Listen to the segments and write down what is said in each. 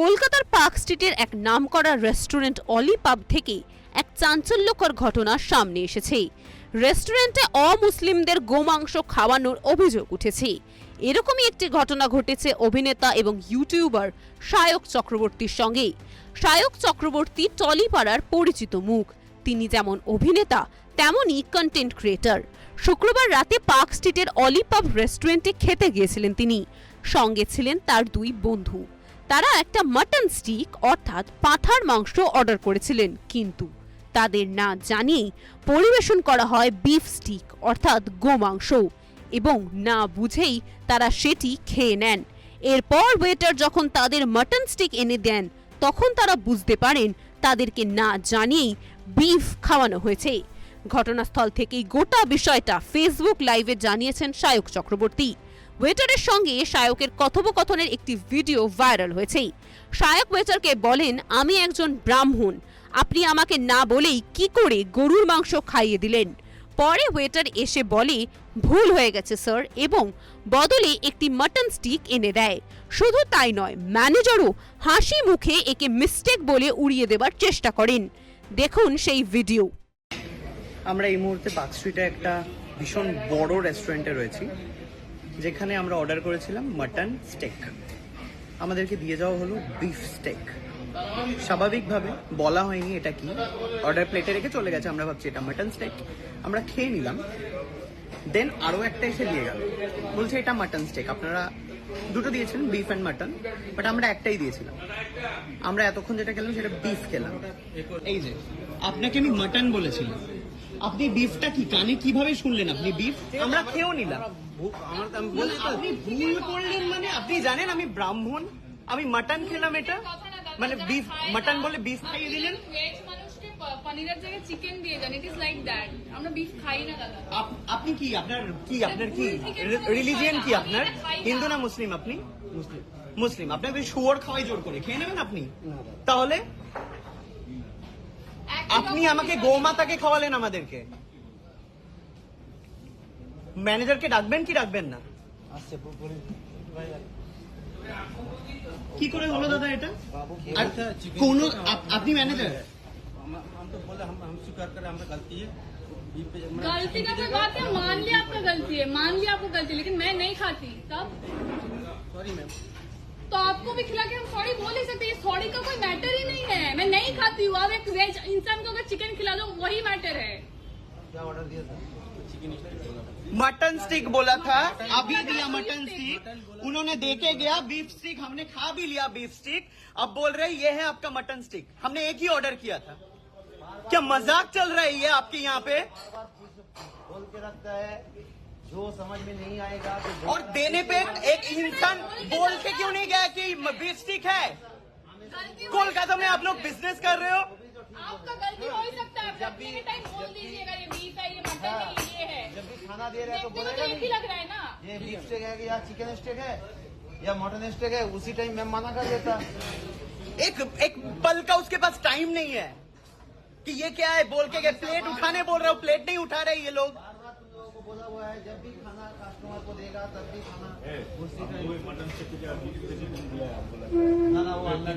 কলকাতার পার্ক স্ট্রিটের এক নামকরা রেস্টুরেন্ট অলি পাব থেকে এক চাঞ্চল্যকর ঘটনা সামনে এসেছে। রেস্টুরেন্টে অমুসলিমদের গোমাংস খাওয়ানোর অভিযোগ উঠেছে। এরকমই একটি ঘটনা ঘটেছে অভিনেতা এবং ইউটিউবার সায়ক চক্রবর্তীর সঙ্গে। সায়ক চক্রবর্তী টলিপাড়ার পরিচিত মুখ। তিনি যেমন অভিনেতা, তেমনই কন্টেন্ট ক্রিয়েটর শুক্রবার রাতে পার্ক স্ট্রিটের অলিপাব রেস্টুরেন্টে খেতে গিয়েছিলেন তিনি। সঙ্গে ছিলেন তার দুই বন্ধু। তারা একটা মাটন স্টিক অর্থাৎ পাঁঠার মাংস অর্ডার করেছিলেন। কিন্তু তাদের না জানিয়েই পরিবেশন করা হয় বিফ স্টিক অর্থাৎ গোমাংস এবং না বুঝেই তারা সেটি খেয়ে নেন। এরপর ওয়েটার যখন তাদের মাটন স্টিক এনে দেন, তখন তারা বুঝতে পারেন তাদেরকে না জানিয়েই বিফ খাওয়ানো হয়েছে। ঘটনাস্থল থেকেই গোটা বিষয়টা ফেসবুক লাইভে জানিয়েছেন সায়ক চক্রবর্তী। ওয়েটারের সঙ্গে শায়কের কথোপকথনের একটি ভিডিও ভাইরাল হয়েছে। শায়ক ওয়েটারকে বলেন, আমি একজন ব্রাহ্মণ। আপনি আমাকে না বলেই কি করে গরুর মাংস খাইয়ে দিলেন? পরে ওয়েটার এসে বলে, ভুল হয়ে গেছে, স্যার, এবং বদলে একটি মাটন স্টিক এনে দেয়। শুধু তাই নয়, ম্যানেজারও হাসি মুখে একে মিস্টেক বলে উড়িয়ে দেবার চেষ্টা করেন। দেখুন সেই ভিডিও। আমরা এই মুহূর্তে পার্ক একটা ভীষণ বড় রেস্টুরেন্টে রয়েছি। যেখানে আমরা অর্ডার করেছিলাম মাটন স্টেক আমাদেরকে দিয়ে যাওয়া হলো বিফ স্টেক স্বাভাবিকভাবে বলা হয়নি এটা কি। অর্ডার প্লেটে রেখে চলে গেছে আমরা ভাবছি এটা মাটন স্টেক আমরা খেয়ে নিলাম। দেন আরও একটা এসে দিয়ে গেল। বলছে এটা মাটন স্টেক আপনারা দুটো দিয়েছেন বিফ অ্যান্ড মাটন বাট আমরা একটাই দিয়েছিলাম। আমরা এতক্ষণ যেটা খেলাম সেটা বিফ খেলাম। এই যে আপনাকে আমি মাটন বলেছিলাম। আপনি বিফটা কি কানে কীভাবে শুনলেন আপনি? বিফ আমরা খেয়েও নিলাম। বলে, আপনি ভুল করলেন মানে আপনি জানেন আমি ব্রাহ্মণ। আমি মাটন খেলাম এটা। মানে বিফ মাটন বলে বিফ খাইয়ে দিলেন। ভেজ মানুষকে প- পনিরের জায়গায় চিকেন দিয়ে যান। ইট ইজ লাইক দ্যাট আমরা বিফ খাই না দাদা। আপনি কি আপনার কি আপনার কি রিলিজিয়ন কি আপনার? হিন্দু না মুসলিম আপনি? মুসলিম। মুসলিম। আপনাকে শুয়োর খাওয়াই জোর করে। খেয়ে নেবেন আপনি? তাহলে আপনি আমাকে গোমাতাকে খাওয়ালেন আমাদেরকে। ম্যানেজারকে ডাকবেন কি ডাকবেন না কি করে হলো দাদা এটা আর কোন আপ- আপনি ম্যানেজার हम तो बोले हम हम स्वीकार करें हमें गलती है बीफ पे मैं- गलती का कोई बात है मान लिया आपका गलती है मान लिया आपको गलती है, लेकिन मैं नहीं खाती तब सॉरी मैम तो आपको भी खिला के हम सॉरी बोल ही सकते हैं सॉरी का कोई मैटर ही नहीं है मैं नहीं खाती हूँ अब एक वेज इंसान को अगर चिकन खिला दो वही मैटर है क्या ऑर्डर दिया था चिकन स्टिक मटन स्टिक बोला था अभी दिया मटन स्टिक। उन्होंने देके गया बीफ स्टिक हमने खा भी लिया बीफ स्टिक अब बोल रहे ये है आपका मटन स्टिक। हमने एक ही ऑर्डर किया था। क्या मज़ाक चल रहा है ये आपके यहाँ पे? बोल के रखता है जो समझ में नहीं आएगा तो और देने पे एक इंसान बोल के क्यों नहीं गया कि बीफ स्टिक है? कोलकाता में आप लोग बिज़नेस कर रहे हो? आपका गलती हो ही सकता है जब भी टाइम बोल दीजिएगा ये बीफ है ये मटन है। ये है। जब भी खाना दे रहा है तो बोलेगा तो एक ही लग रहा है ना। ये बीफ स्टेक है या चिकन स्टेक है या मटन स्टेक है उसी टाइम मैं मना कर देता। एक एक पल का उसके पास टाइम नहीं है कि ये क्या है बोल के प्लेट उठाने बोल रहे हो प्लेट नहीं उठा रहे ये लोग। बोला हुआ है जब भी खाना कस्टमर को देगा तब भी खाना उसी टाइम ना ना वो अंदर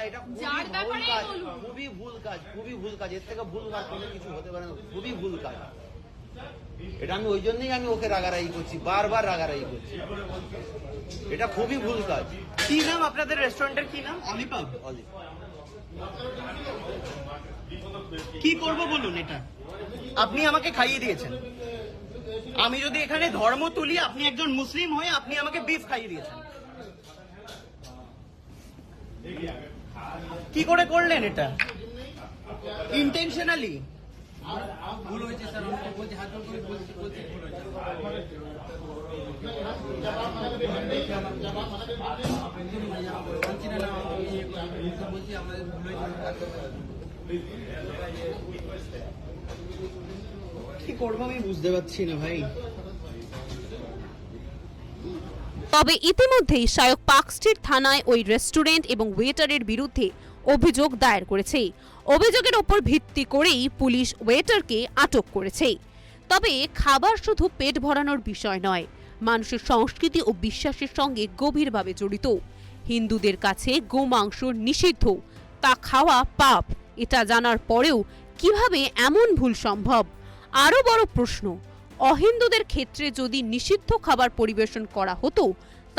না, এটা খুবই যার ভুল কাজ, বলুন। খুবই ভুল কাজ খুবই ভুল কাজ। এর থেকে ভুল কাজ কোনো কিছু হতে পারে না খুবই ভুল কাজ। এটা আমি ওই জন্যই আমি ওকে রাগারাগি করছি বারবার রাগারাগি করছি। এটা খুবই ভুল কাজ। কি নাম আপনাদের রেস্টুরেন্টের কি নাম? অলিপাব অলি কি করব বলুন এটা? আপনি আমাকে খাইয়ে দিয়েছেন। আমি যদি এখানে ধর্ম তুলি আপনি একজন মুসলিম হয়ে আপনি আমাকে বিফ খাইয়ে দিয়েছেন। কি করে করলেন এটা? ইন্টেনশনালি কি করব আমি বুঝতে পারছি না ভাই। তবে ইতিমধ্যেই শায়ক পার্ক স্ট্রিট থানায় ওই রেস্টুরেন্ট এবং ওয়েটারের বিরুদ্ধে অভিযোগ দায়ের করেছে। অভিযোগের ওপর ভিত্তি করেই পুলিশ ওয়েটারকে আটক করেছে। তবে খাবার শুধু পেট ভরানোর বিষয় নয়, মানুষের সংস্কৃতি ও বিশ্বাসের সঙ্গে গভীরভাবে জড়িত। হিন্দুদের কাছে গোমাংস নিষিদ্ধ, তা খাওয়া পাপ, এটা জানার পরেও কীভাবে এমন ভুল সম্ভব? আরও বড় প্রশ্ন অহিন্দুদের ক্ষেত্রে যদি নিষিদ্ধ খাবার পরিবেশন করা হতো,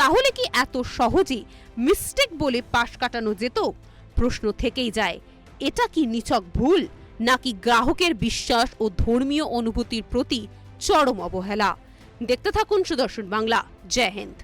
তাহলে কি এত সহজে মিস্টেক বলে পাশ কাটানো যেত? প্রশ্ন থেকেই যায়, এটা কি নিছক ভুল, নাকি গ্রাহকের বিশ্বাস ও ধর্মীয় অনুভূতির প্রতি চরম অবহেলা? দেখতে থাকুন সুদর্শন বাংলা, জয় হিন্দ।